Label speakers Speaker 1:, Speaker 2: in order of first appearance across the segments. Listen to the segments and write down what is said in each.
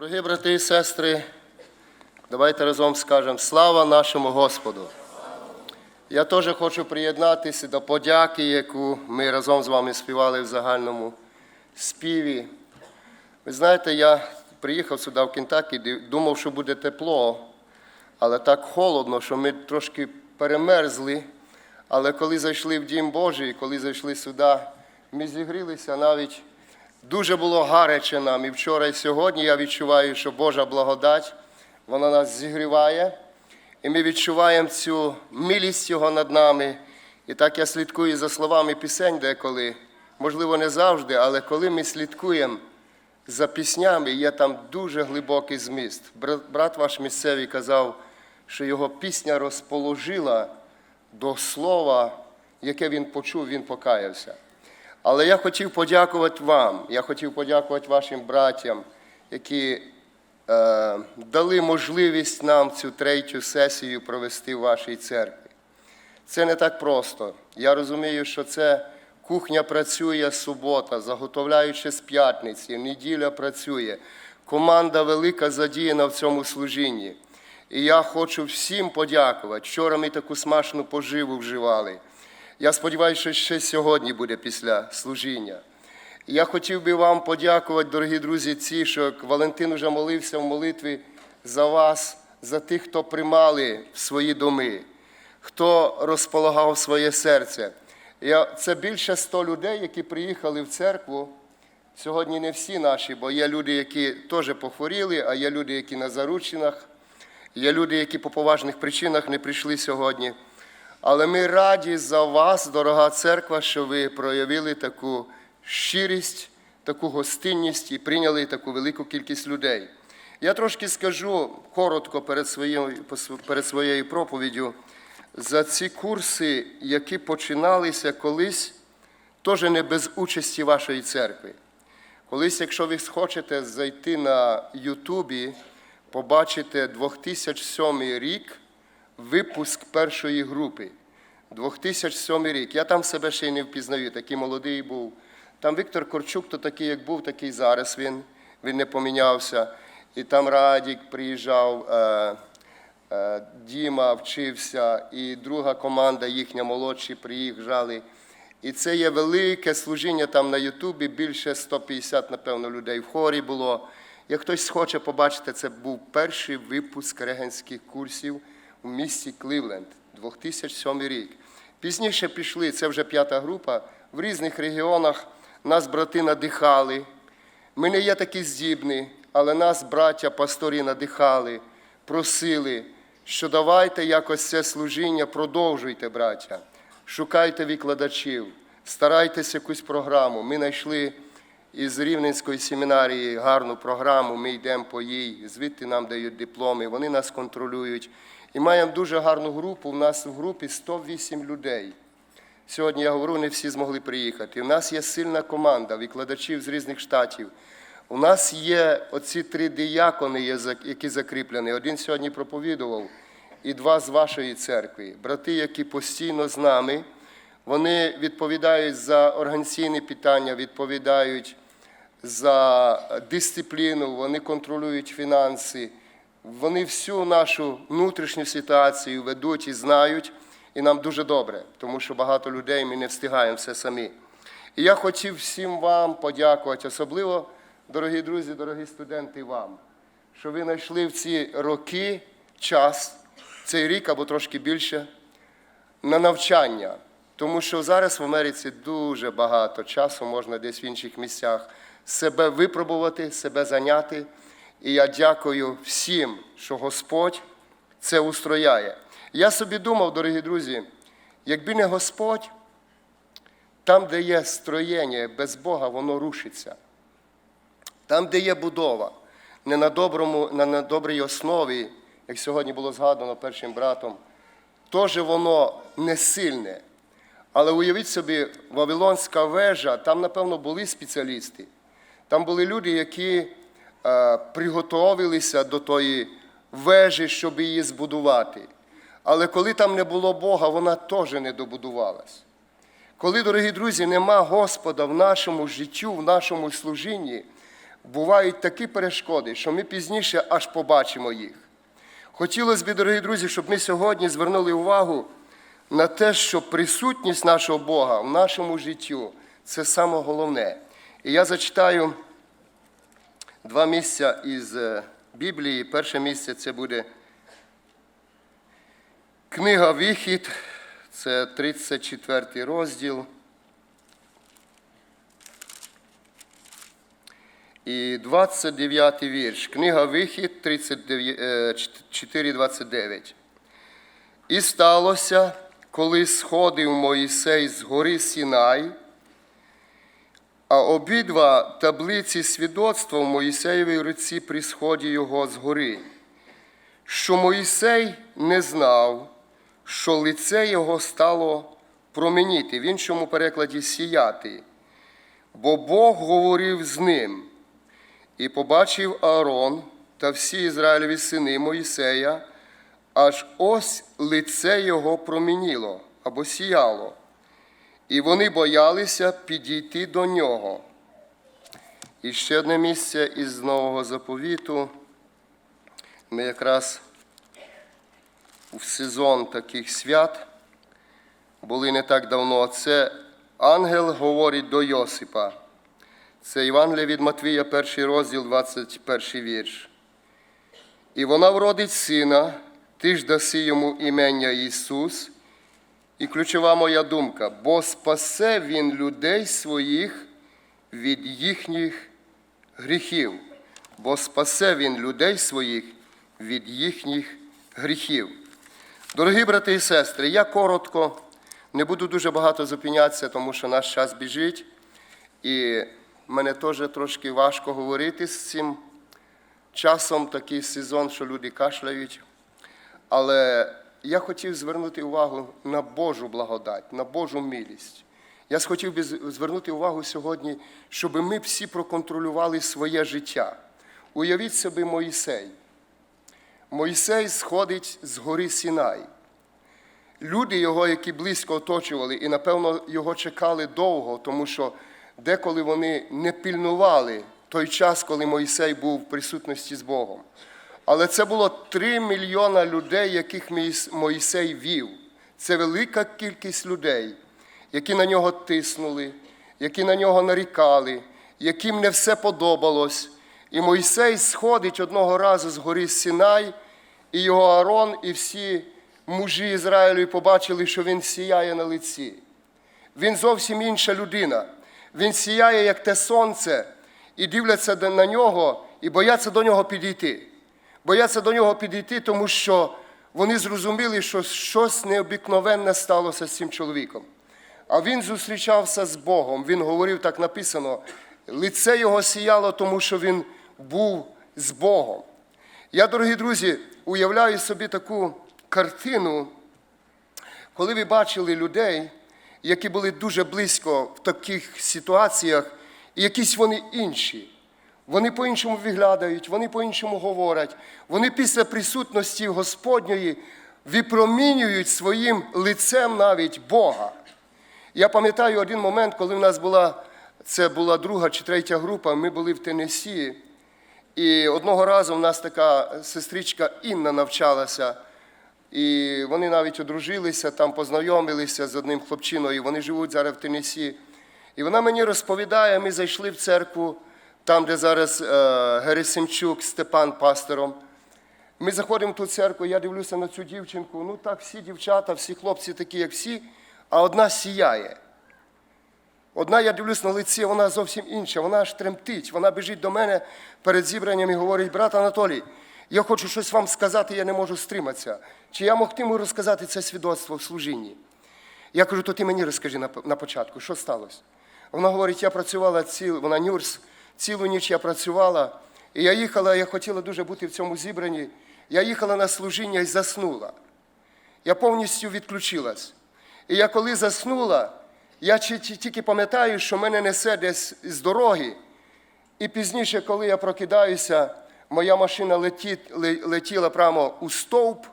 Speaker 1: Дорогі брати і сестри, давайте разом скажемо слава нашому Господу. Я теж хочу приєднатися до подяки, яку ми разом з вами співали в загальному співі. Ви знаєте, я приїхав сюди в Кентакі, думав, що буде тепло, але так холодно, що ми трошки перемерзли. Але коли зайшли в Дім Божий, коли зайшли сюди, ми зігрілися навіть дуже було гаряче нам. І вчора, і сьогодні я відчуваю, що Божа благодать, вона нас зігріває. І ми відчуваємо цю милість Його над нами. І так я слідкую за словами пісень деколи. Можливо, не завжди, але коли ми слідкуємо за піснями, є там дуже глибокий зміст. Бра- Брат ваш місцевий казав, що його пісня розположила до слова, яке він почув, він покаявся. Але я хотів подякувати вам, я хотів подякувати вашим братям, які е, дали можливість нам цю третю сесію провести в вашій церкві. Це не так просто. Я розумію, що це кухня працює субота, заготовляючи з п'ятниці, неділя працює. Команда велика задіяна в цьому служінні. І я хочу всім подякувати. Вчора ми таку смачну поживу вживали. Я сподіваюся, що ще сьогодні буде після служіння. Я хотів би вам подякувати, дорогі друзі, ці, що Валентин вже молився в молитві за вас, за тих, хто приймали в свої доми, хто розполагав своє серце. Я, це більше 100 людей, які приїхали в церкву. Сьогодні не всі наші, бо є люди, які теж похворіли, а є люди, які на заручинах, є люди, які по поважних причинах не прийшли сьогодні. Але ми раді за вас, дорога церква, що ви проявили таку щирість, таку гостинність і прийняли таку велику кількість людей. Я трошки скажу коротко перед своєю, перед своєю проповіддю за ці курси, які починалися колись, теж не без участі вашої церкви. Колись, якщо ви хочете зайти на Ютубі, побачите 2007 рік випуск першої групи. 2007 рік. Я там себе ще й не впізнаю, такий молодий був. Там Віктор Корчук, то такий, як був, такий зараз він. Він не помінявся. І там Радік приїжджав, е, е, Діма вчився, і друга команда їхня молодші приїжджали. І це є велике служіння там на Ютубі, більше 150, напевно, людей в хорі було. Як хтось хоче побачити, це був перший випуск регенських курсів у місті Кливленд, 2007 рік. Пізніше пішли, це вже п'ята група, в різних регіонах нас брати надихали. Ми не є такі здібні, але нас, браття, пасторі, надихали, просили, що давайте якось це служіння, продовжуйте, браття, шукайте викладачів, старайтесь якусь програму. Ми знайшли із Рівненської семінарії гарну програму, ми йдемо по їй, звідти нам дають дипломи, вони нас контролюють. І маємо дуже гарну групу. У нас в групі 108 людей. Сьогодні я говорю, не всі змогли приїхати. У нас є сильна команда викладачів з різних штатів. У нас є оці три за- які закріплені. Один сьогодні проповідував, і два з вашої церкви. Брати, які постійно з нами, вони відповідають за організаційні питання, відповідають за дисципліну, вони контролюють фінанси. Вони всю нашу внутрішню ситуацію ведуть і знають, і нам дуже добре, тому що багато людей ми не встигаємо все самі. І я хотів всім вам подякувати, особливо, дорогі друзі, дорогі студенти, вам, що ви знайшли в ці роки час, цей рік або трошки більше, на навчання. Тому що зараз в Америці дуже багато часу можна десь в інших місцях себе випробувати, себе зайняти. І я дякую всім, що Господь це устрояє. Я собі думав, дорогі друзі, якби не Господь, там, де є строєння без Бога, воно рушиться. Там, де є будова, не на, доброму, не на добрій основі, як сьогодні було згадано першим братом, теж воно не сильне. Але уявіть собі, Вавилонська вежа, там, напевно, були спеціалісти. Там були люди, які е, приготовилися до тої вежі, щоб її збудувати. Але коли там не було Бога, вона теж не добудувалась. Коли, дорогі друзі, нема Господа в нашому життю, в нашому служінні, бувають такі перешкоди, що ми пізніше аж побачимо їх. Хотілося б, дорогі друзі, щоб ми сьогодні звернули увагу на те, що присутність нашого Бога в нашому життю це саме головне. І я зачитаю два місця із е, Біблії. Перше місце це буде книга Вихід, це 34 розділ. І 29 вірш. Книга Вихід 4.29. І сталося, коли сходив Моїсей з гори Сінай, а обидва таблиці свідоцтва в Моїсеєвій руці при сході його з гори, що Моїсей не знав, що лице його стало променіти, в іншому перекладі сіяти, бо Бог говорив з ним. І побачив Аарон та всі Ізраїлеві сини Моїсея, аж ось лице його промініло або сіяло, і вони боялися підійти до нього. І ще одне місце із Нового заповіту. Ми якраз в сезон таких свят були не так давно. Це ангел говорить до Йосипа. Це Євангелія від Матвія, перший розділ, 21 вірш. І вона вродить сина, ти ж даси йому імення Ісус. І ключова моя думка, бо спасе Він людей своїх від їхніх гріхів, бо спасе Він людей своїх від їхніх гріхів. Дорогі брати і сестри, я коротко, не буду дуже багато зупинятися, тому що наш час біжить. І мене теж трошки важко говорити з цим часом, такий сезон, що люди кашляють. Але я хотів звернути увагу на Божу благодать, на Божу милість. Я хотів би звернути увагу сьогодні, щоб ми всі проконтролювали своє життя. Уявіть собі Моїсей. Моїсей сходить з гори Сінай. Люди його, які близько оточували, і, напевно, його чекали довго, тому що деколи вони не пільнували той час, коли Мойсей був в присутності з Богом. Але це було три мільйона людей, яких Мойсей вів. Це велика кількість людей, які на нього тиснули, які на нього нарікали, яким не все подобалось. І Мойсей сходить одного разу з гори Сінай, і його Арон, і всі мужі Ізраїлю побачили, що він сіяє на лиці. Він зовсім інша людина. Він сіяє, як те сонце, і дивляться на нього, і бояться до нього підійти. Бояться до нього підійти, тому що вони зрозуміли, що щось необикновенне сталося з цим чоловіком. А він зустрічався з Богом. Він говорив, так написано, лице його сіяло, тому що він був з Богом. Я, дорогі друзі, уявляю собі таку картину, коли ви бачили людей, які були дуже близько в таких ситуаціях, і якісь вони інші. Вони по-іншому виглядають, вони по-іншому говорять. Вони після присутності Господньої випромінюють своїм лицем навіть Бога. Я пам'ятаю один момент, коли в нас була це була друга чи третя група, ми були в Тенесі, і одного разу в нас така сестричка Інна навчалася. І вони навіть одружилися, там познайомилися з одним хлопчиною, вони живуть зараз в Тенесі. І вона мені розповідає, ми зайшли в церкву, там, де зараз е, Герасимчук, Степан пастором. Ми заходимо в ту церкву, я дивлюся на цю дівчинку. Ну так, всі дівчата, всі хлопці такі, як всі, а одна сіяє. Одна, я дивлюсь на лиці, вона зовсім інша, вона аж тремтить. Вона біжить до мене перед зібранням і говорить, брат Анатолій, я хочу щось вам сказати, я не можу стриматися. Чи я мог йому розказати це свідоцтво в служінні? Я кажу, то ти мені розкажи на початку, що сталося? Вона говорить, я працювала ціл, вона нюрс, цілу ніч я працювала, і я їхала, я хотіла дуже бути в цьому зібранні. Я їхала на служіння і заснула. Я повністю відключилась. І я коли заснула, я тільки пам'ятаю, що мене несе десь з дороги. І пізніше, коли я прокидаюся, моя машина летіла прямо у стовп,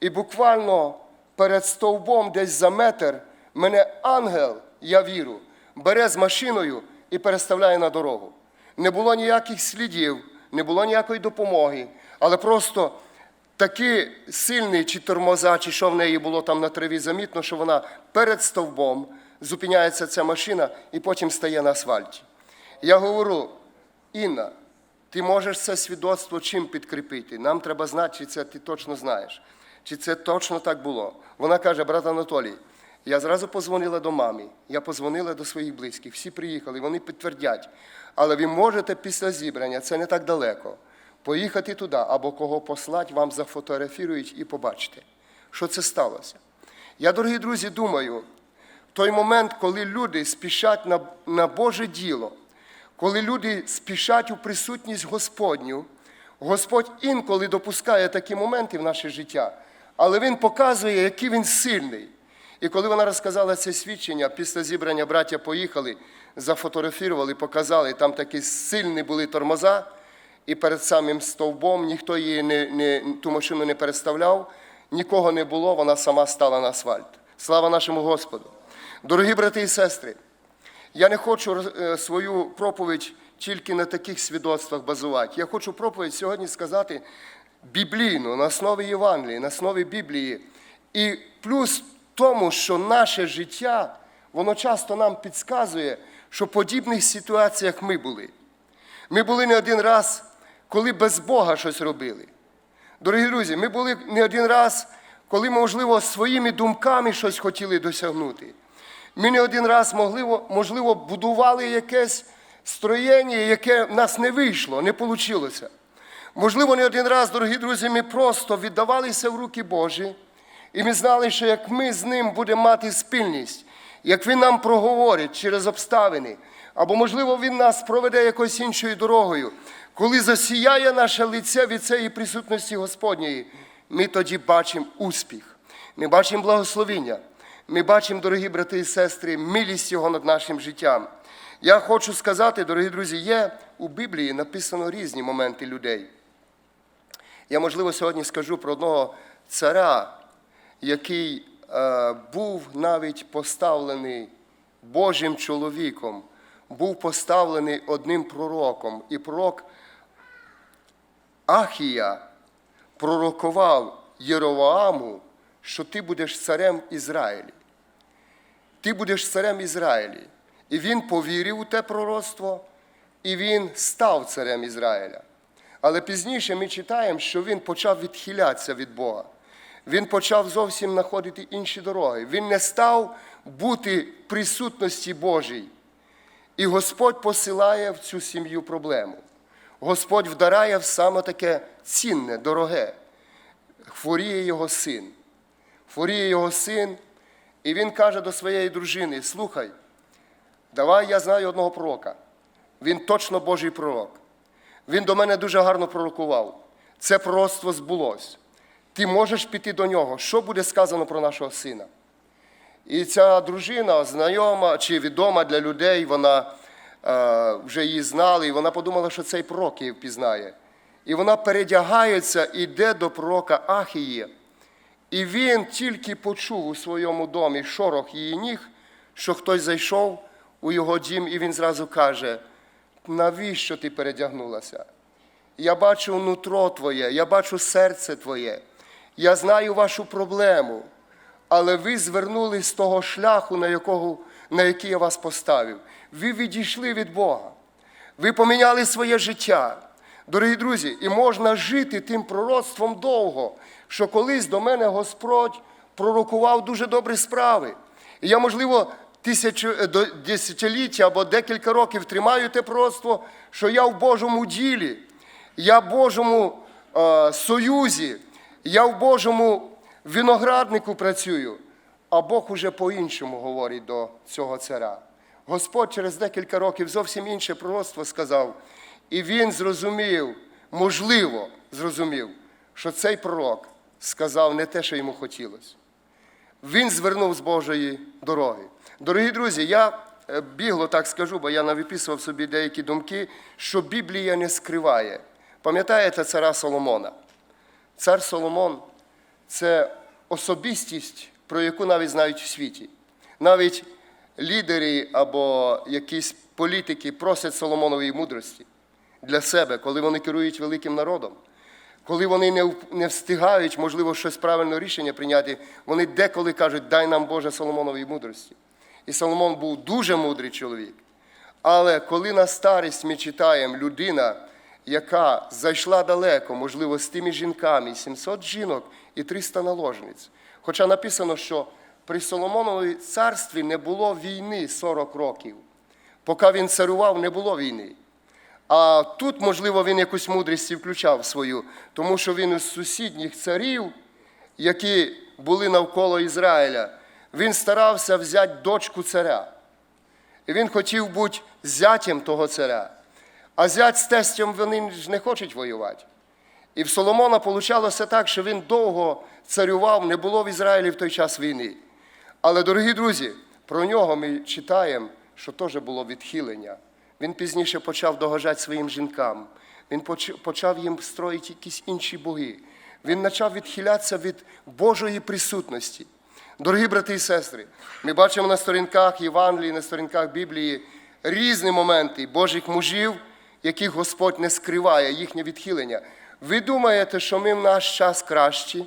Speaker 1: і буквально перед стовбом, десь за метр, мене ангел, я вірю, бере з машиною і переставляє на дорогу. Не було ніяких слідів, не було ніякої допомоги, але просто такий сильний чи тормоза, чи що в неї було там на траві замітно, що вона перед стовбом зупиняється ця машина і потім стає на асфальті. Я говорю, Інна, ти можеш це свідоцтво чим підкріпити? Нам треба знати, чи це ти точно знаєш, чи це точно так було. Вона каже, брат Анатолій, я зразу позвонила до мами, я позвонила до своїх близьких, всі приїхали, вони підтвердять. Але ви можете після зібрання, це не так далеко, поїхати туди або кого послати, вам зафотографірують і побачите, що це сталося. Я, дорогі друзі, думаю, в той момент, коли люди спішать на, на Боже діло, коли люди спішать у присутність Господню, Господь інколи допускає такі моменти в наше життя, але Він показує, який він сильний. І коли вона розказала це свідчення, після зібрання браття поїхали, зафотографували, показали, там такі сильні були тормоза, і перед самим стовбом ніхто її не, не, ту машину не переставляв, нікого не було, вона сама стала на асфальт. Слава нашому Господу! Дорогі брати і сестри, я не хочу е, свою проповідь тільки на таких свідоцтвах базувати. Я хочу проповідь сьогодні сказати біблійну, на основі Євангелії, на основі Біблії. І плюс тому, що наше життя, воно часто нам підказує, що в подібних ситуаціях ми були. Ми були не один раз, коли без Бога щось робили. Дорогі друзі, ми були не один раз, коли, можливо, своїми думками щось хотіли досягнути. Ми не один раз, можливо, можливо будували якесь строєння, яке в нас не вийшло, не вийшло. Можливо, не один раз, дорогі друзі, ми просто віддавалися в руки Божі, і ми знали, що як ми з ним будемо мати спільність, як він нам проговорить через обставини, або, можливо, він нас проведе якоюсь іншою дорогою, коли засіяє наше лице від цієї присутності Господньої, ми тоді бачимо успіх, ми бачимо благословіння. Ми бачимо, дорогі брати і сестри, милість Його над нашим життям. Я хочу сказати, дорогі друзі, є у Біблії написано різні моменти людей. Я, можливо, сьогодні скажу про одного царя, який е, був навіть поставлений Божим чоловіком, був поставлений одним пророком. І пророк Ахія пророкував Єровоаму, що ти будеш царем Ізраїлі. Ти будеш царем Ізраїлі. І він повірив у те пророцтво, і він став царем Ізраїля. Але пізніше ми читаємо, що він почав відхилятися від Бога. Він почав зовсім знаходити інші дороги. Він не став бути в присутності Божій. І Господь посилає в цю сім'ю проблему. Господь вдарає в саме таке цінне, дороге. Хворіє його син. Хворіє його син, і він каже до своєї дружини: Слухай, давай я знаю одного пророка. Він точно Божий пророк. Він до мене дуже гарно пророкував. Це пророцтво збулось. Ти можеш піти до нього. Що буде сказано про нашого сина? І ця дружина, знайома чи відома для людей, вона е, вже її знала, і вона подумала, що цей пророк її впізнає. І вона передягається і йде до пророка Ахії. І він тільки почув у своєму домі шорох її ніг, що хтось зайшов у його дім, і він зразу каже: навіщо ти передягнулася? Я бачу нутро твоє, я бачу серце твоє, я знаю вашу проблему, але ви звернули з того шляху, на, якого, на який я вас поставив. Ви відійшли від Бога. Ви поміняли своє життя. Дорогі друзі, і можна жити тим пророцтвом довго, що колись до мене Господь пророкував дуже добрі справи. І я, можливо, тисячу, до десятиліття або декілька років тримаю те пророцтво, що я в Божому ділі, я в Божому е, союзі, я в Божому винограднику працюю. А Бог уже по-іншому говорить до цього царя. Господь через декілька років зовсім інше пророцтво сказав. І він зрозумів, можливо, зрозумів, що цей пророк сказав не те, що йому хотілося. Він звернув з Божої дороги. Дорогі друзі, я е, бігло так скажу, бо я навиписував собі деякі думки, що Біблія не скриває. Пам'ятаєте цара Соломона? Цар Соломон це особистість, про яку навіть знають в світі. Навіть лідери або якісь політики просять Соломонової мудрості для себе, коли вони керують великим народом. Коли вони не, встигають, можливо, щось правильне рішення прийняти, вони деколи кажуть, дай нам Боже Соломонової мудрості. І Соломон був дуже мудрий чоловік. Але коли на старість ми читаємо людина, яка зайшла далеко, можливо, з тими жінками, 700 жінок і 300 наложниць. Хоча написано, що при Соломоновій царстві не було війни 40 років. Поки він царював, не було війни. А тут, можливо, він якусь мудрість і включав свою, тому що він із сусідніх царів, які були навколо Ізраїля, він старався взяти дочку царя. І він хотів бути зятєм того царя. А зять з тестем вони ж не хочуть воювати. І в Соломона получалося так, що він довго царював, не було в Ізраїлі в той час війни. Але, дорогі друзі, про нього ми читаємо, що теж було відхилення. Він пізніше почав догоджати своїм жінкам. Він почав їм строїти якісь інші боги. Він почав відхилятися від Божої присутності. Дорогі брати і сестри, ми бачимо на сторінках Євангелії, на сторінках Біблії різні моменти Божих мужів, яких Господь не скриває, їхнє відхилення. Ви думаєте, що ми в наш час кращі?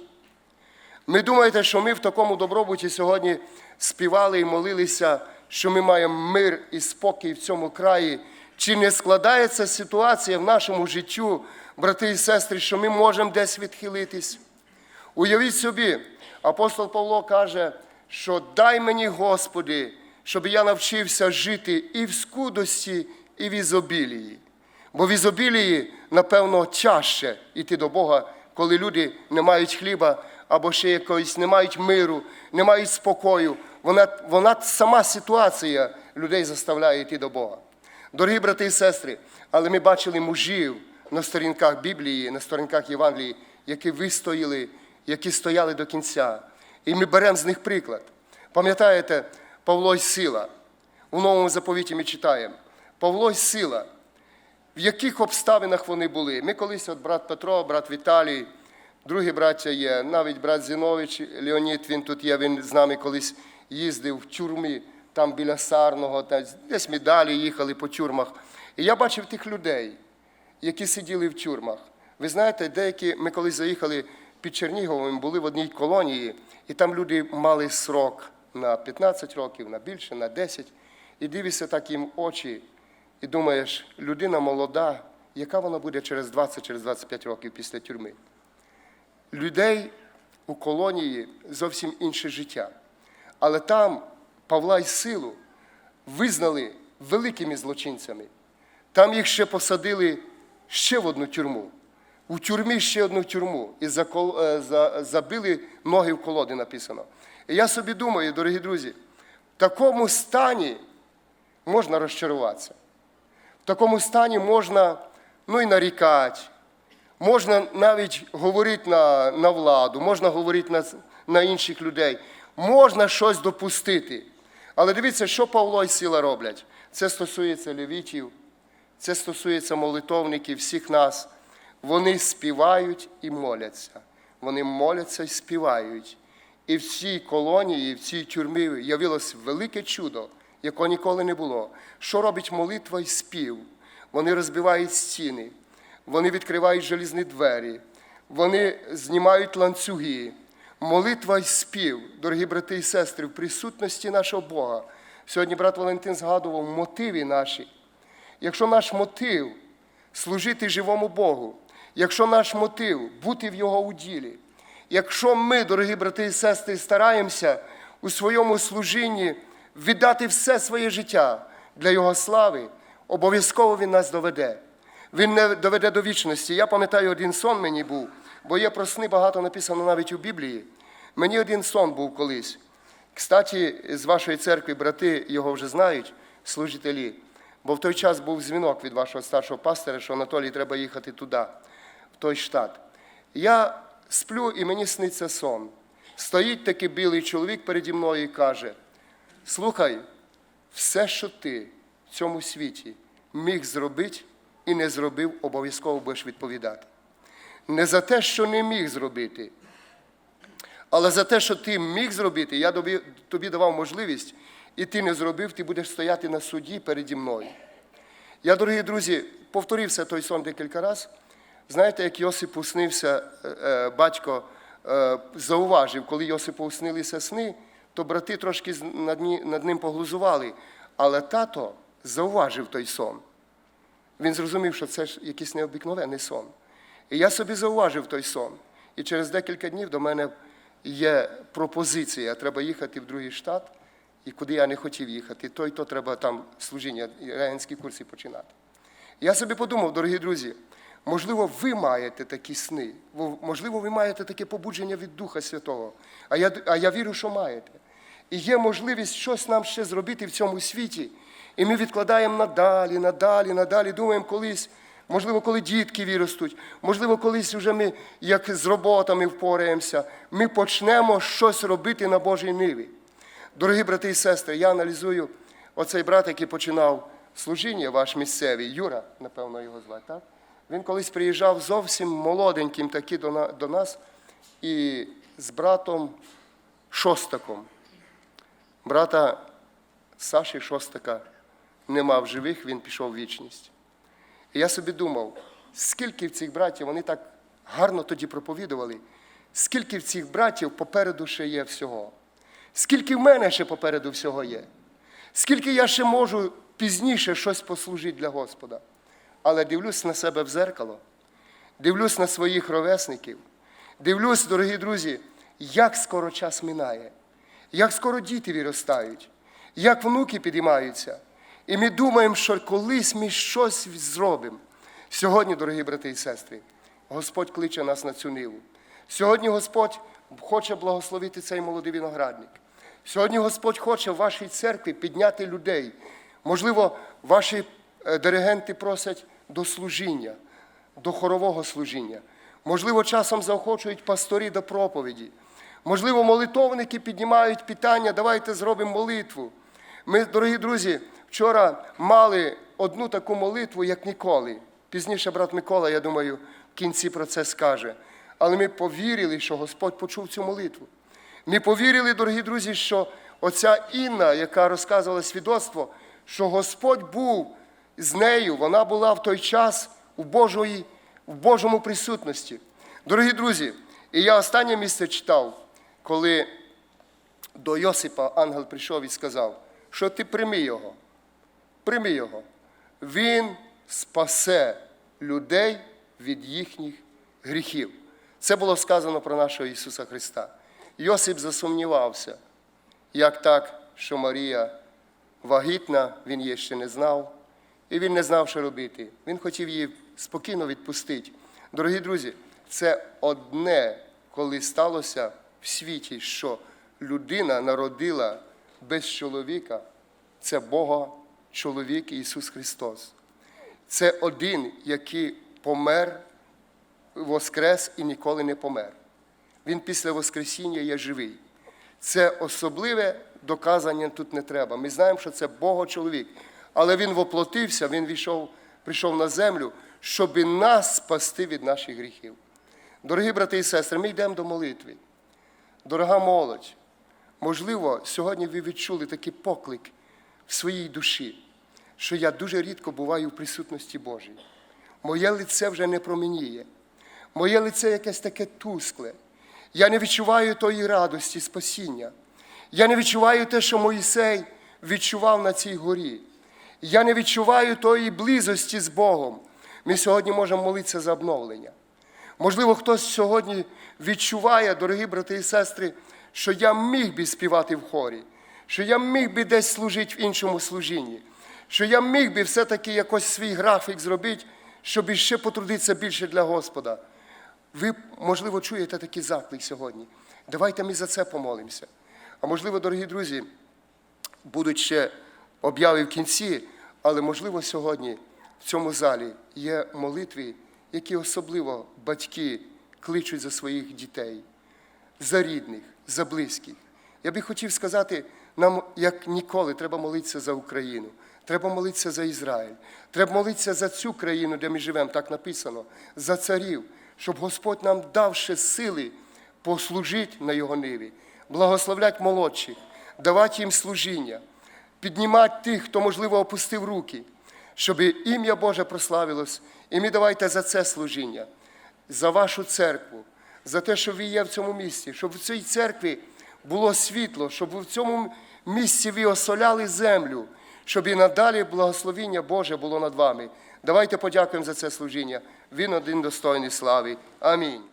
Speaker 1: Ми думаєте, що ми в такому добробуті сьогодні співали і молилися, що ми маємо мир і спокій в цьому краї? Чи не складається ситуація в нашому життю, брати і сестри, що ми можемо десь відхилитись? Уявіть собі, апостол Павло каже, що дай мені, Господи, щоб я навчився жити і в скудості, і в ізобілії. Бо в ізобілії, напевно, тяжче йти до Бога, коли люди не мають хліба або ще якоїсь, не мають миру, не мають спокою. Вона, вона сама ситуація людей заставляє йти до Бога. Дорогі брати і сестри, але ми бачили мужів на сторінках Біблії, на сторінках Євангелії, які вистояли, які стояли до кінця. І ми беремо з них приклад. Пам'ятаєте, Павло й сила. У новому заповіті ми читаємо. Павло й сила. В яких обставинах вони були? Ми колись, от брат Петро, брат Віталій, другі браття є, навіть брат Зінович, Леонід, він тут є, він з нами колись їздив в тюрмі, там біля Сарного, та десь ми далі їхали по тюрмах. І я бачив тих людей, які сиділи в тюрмах. Ви знаєте, деякі, ми колись заїхали під Черніговом, були в одній колонії, і там люди мали срок на 15 років, на більше, на 10. І дивишся так їм очі, і думаєш, людина молода, яка вона буде через 20, через 25 років після тюрми? Людей у колонії зовсім інше життя. Але там Павла й силу визнали великими злочинцями. Там їх ще посадили ще в одну тюрму. У тюрмі ще одну тюрму. І е, за- забили ноги в колоди написано. І я собі думаю, дорогі друзі, в такому стані можна розчаруватися. Такому стані можна ну, і нарікати, можна навіть говорити на, на владу, можна говорити на, на інших людей, можна щось допустити. Але дивіться, що Павло і Сіла роблять. Це стосується левітів, це стосується молитовників, всіх нас. Вони співають і моляться. Вони моляться і співають. І в цій колонії, і в цій тюрмі явилось велике чудо, якого ніколи не було. Що робить молитва і спів? Вони розбивають стіни, вони відкривають желізні двері, вони знімають ланцюги. Молитва і спів, дорогі брати і сестри, в присутності нашого Бога. Сьогодні брат Валентин згадував мотиви наші. Якщо наш мотив служити живому Богу, якщо наш мотив бути в Його уділі, якщо ми, дорогі брати і сестри, стараємося у своєму служінні віддати все своє життя для Його слави, обов'язково Він нас доведе. Він не доведе до вічності. Я пам'ятаю, один сон мені був, бо є про сни багато написано навіть у Біблії. Мені один сон був колись. Кстаті, з вашої церкви брати його вже знають, служителі. Бо в той час був дзвінок від вашого старшого пастора, що Анатолій треба їхати туди, в той штат. Я сплю і мені сниться сон. Стоїть такий білий чоловік переді мною і каже: Слухай, все, що ти в цьому світі міг зробити і не зробив, обов'язково будеш відповідати. Не за те, що не міг зробити, але за те, що ти міг зробити, я тобі, давав можливість, і ти не зробив, ти будеш стояти на суді переді мною. Я, дорогі друзі, повторився той сон декілька разів. Знаєте, як Йосипу снився, е, е, батько е, зауважив, коли Йосипу снилися сни, то брати трошки над, ним поглузували. Але тато зауважив той сон. Він зрозумів, що це ж якийсь необикновений сон. І я собі зауважив той сон. І через декілька днів до мене є пропозиція, треба їхати в другий штат, і куди я не хотів їхати, то і то треба там служіння, і регенські курси починати. Я собі подумав, дорогі друзі, можливо, ви маєте такі сни, можливо, ви маєте таке побудження від Духа Святого, а я, а я вірю, що маєте. І є можливість щось нам ще зробити в цьому світі. І ми відкладаємо надалі, надалі, надалі, думаємо колись, можливо, коли дітки виростуть, можливо, колись вже ми, як з роботами впораємося, ми почнемо щось робити на Божій ниві. Дорогі брати і сестри, я аналізую оцей брат, який починав служіння, ваш місцевий, Юра, напевно, його звати, так? Він колись приїжджав зовсім молоденьким таки до нас і з братом Шостаком. Брата Саші Шостака нема в живих, він пішов в вічність. І я собі думав, скільки в цих братів, вони так гарно тоді проповідували, скільки в цих братів попереду ще є всього. Скільки в мене ще попереду всього є? Скільки я ще можу пізніше щось послужити для Господа? Але дивлюсь на себе в зеркало, дивлюсь на своїх ровесників, дивлюсь, дорогі друзі, як скоро час минає, як скоро діти виростають, як внуки підіймаються. І ми думаємо, що колись ми щось зробимо. Сьогодні, дорогі брати і сестри, Господь кличе нас на цю ниву. Сьогодні Господь хоче благословити цей молодий виноградник. Сьогодні Господь хоче в вашій церкві підняти людей. Можливо, ваші е, диригенти просять до служіння, до хорового служіння. Можливо, часом заохочують пасторі до проповіді. Можливо, молитовники піднімають питання, давайте зробимо молитву. Ми, дорогі друзі, вчора мали одну таку молитву, як ніколи. Пізніше брат Микола, я думаю, в кінці про це скаже. Але ми повірили, що Господь почув цю молитву. Ми повірили, дорогі друзі, що оця Інна, яка розказувала свідоцтво, що Господь був з нею, вона була в той час у Божої, в Божому присутності. Дорогі друзі, і я останнє місце читав, коли до Йосипа ангел прийшов і сказав, що ти прийми його, прийми його. Він спасе людей від їхніх гріхів. Це було сказано про нашого Ісуса Христа. Йосип засумнівався, як так, що Марія вагітна, він її ще не знав, і він не знав, що робити. Він хотів її спокійно відпустити. Дорогі друзі, це одне, коли сталося в світі, що людина народила без чоловіка, це Бога чоловік Ісус Христос. Це один, який помер, воскрес і ніколи не помер. Він після Воскресіння є живий. Це особливе доказання тут не треба. Ми знаємо, що це Бога чоловік. Але Він воплотився, Він війшов, прийшов на землю, щоб нас спасти від наших гріхів. Дорогі брати і сестри, ми йдемо до молитви. Дорога молодь, можливо, сьогодні ви відчули такий поклик в своїй душі, що я дуже рідко буваю в присутності Божій. Моє лице вже не променіє. Моє лице якесь таке тускле. Я не відчуваю тої радості, спасіння. Я не відчуваю те, що Моїсей відчував на цій горі. Я не відчуваю тої близості з Богом. Ми сьогодні можемо молитися за обновлення. Можливо, хтось сьогодні відчуває, дорогі брати і сестри, що я міг би співати в хорі, що я міг би десь служити в іншому служінні, що я міг би все-таки якось свій графік зробити, щоб іще потрудитися більше для Господа. Ви, можливо, чуєте такий заклик сьогодні. Давайте ми за це помолимося. А можливо, дорогі друзі, будуть ще обяви в кінці, але можливо сьогодні в цьому залі є молитви, які особливо батьки кличуть за своїх дітей, за рідних, за близьких. Я би хотів сказати, нам, як ніколи, треба молитися за Україну, треба молитися за Ізраїль, треба молитися за цю країну, де ми живемо, так написано, за царів, щоб Господь нам дав ще сили послужити на його ниві, благословлять молодших, давати їм служіння. піднімати тих, хто, можливо, опустив руки, щоб ім'я Боже прославилось. І ми давайте за це служіння, за вашу церкву, за те, що ви є в цьому місці, щоб в цій церкві було світло, щоб в цьому місці ви осоляли землю, щоб і надалі благословіння Боже було над вами. Давайте подякуємо за це служіння. Він один достойний слави. Амінь.